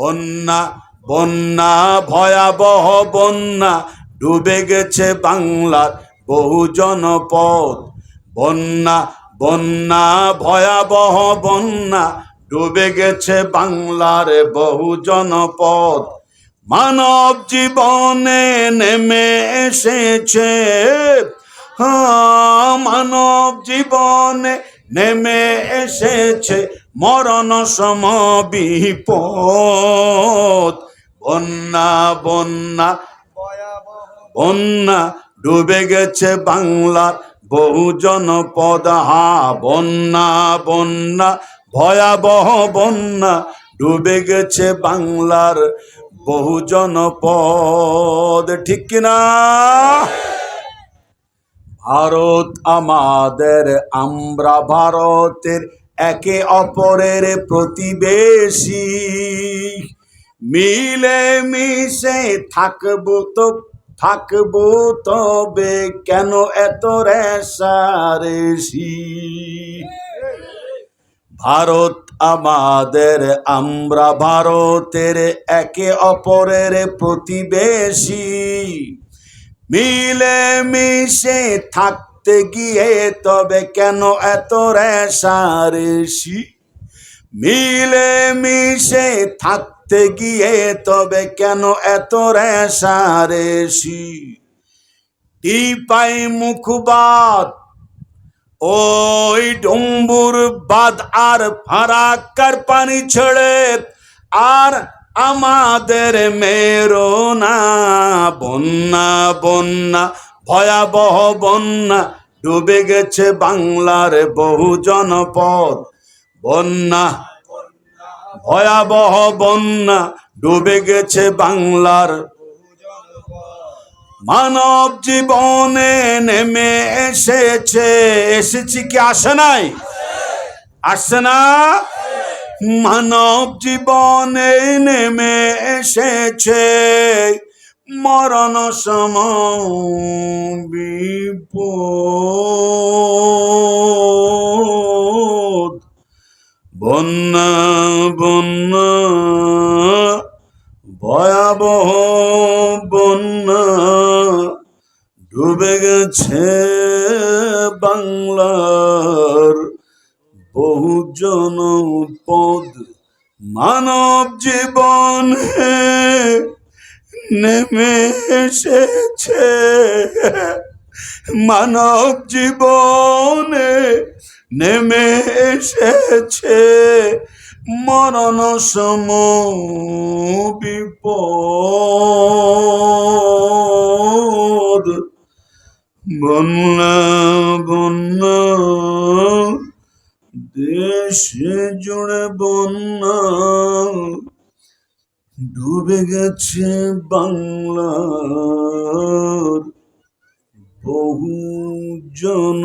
বন্যা বন্যা ভয়াবহ বন্যা ডুবে গেছে বাংলার বহু জনপদ। বন্যা বন্যা ভয়াবহ বন্যা ডুবে গেছে বাংলার বহু জনপদ। মানব জীবনে নেমে এসেছে। হ্যাঁ, মানব জীবনে নেমে এসেছে। মরণ সম বিপদ। বন্যা বন্যা বন্যা, ডুবে গেছে বাংলার বহু জনপদ। হা, বন্যা বন্যা, ভয়াবহ বন্যা, ডুবে গেছে বাংলার বহু জনপদ। ঠিক কিনা ভারত আমাদের, আমরা ভারতের একে অপরের প্রতিবেশী। মিলে মিশে থাকব তো, থাকব তবে কেন এত রেশারেশি ভারত আমাদের, আমরা ভারতের একে অপরের প্রতিবেশী। মিলে মিশে থাকতে গিয়ে তবে কেন এত রেশারেশি মিলে মিশে থাকতে গিয়ে তবে কেন এত রেশারেশি টিপাই মুখবাদ, ওই ডম্বুর বাদ আর ফারাক্কার পানি ছেড়ে আর আমাদের মেরো না, বন্যা বন্যা। ভয়াবহ বন্যা ডুবে গেছে বাংলার বহু জনপদ। বন্যা, ভয়াবহ বন্যা ডুবে গেছে বাংলার মানব জীবনে নেমে এসেছে। এসেছি কি আসে নাই? আসছে না? মানব জীবনে নেমে এসেছে। মরণ সম বিপদ। বন্যা বন্যা ভয়াবহ বন্যা ডুবে গেছে বাংলার বহু জনপদ। মানব জীবন নেমে এসেছে মানব জীবনে নেমে এসেছে মরণ সম বিপদ। বন্যা বন্যা দেশে জুড়ে বন্যা। ডুবে গেছে বাংলার বহু জন